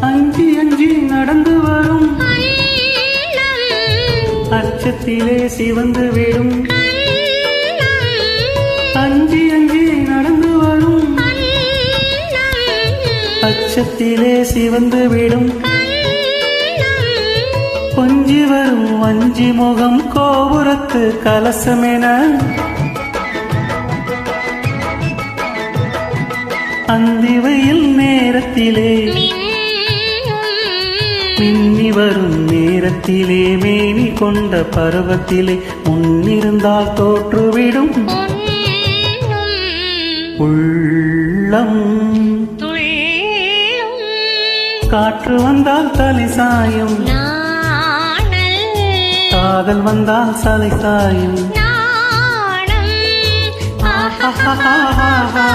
அஞ்சி அஞ்சி நடந்து வரும். அச்சத்திலே சிவந்து விடும். அஞ்சி அஞ்சி நடந்து வரும். அச்சத்திலே சிவந்து விடும். கொஞ்சி வரும் வஞ்சி முகம் கோபுரத்து கலசமென. அந்திவையில் நேரத்திலே மின்னி வரும் நேரத்திலே மேனி கொண்ட பருவத்திலே முன்னிருந்தால் தோற்றுவிடும். உள்ளம் காற்று வந்தால் தலை சாயும். காதல் வந்தால் சலை சாயும். ஆஹா.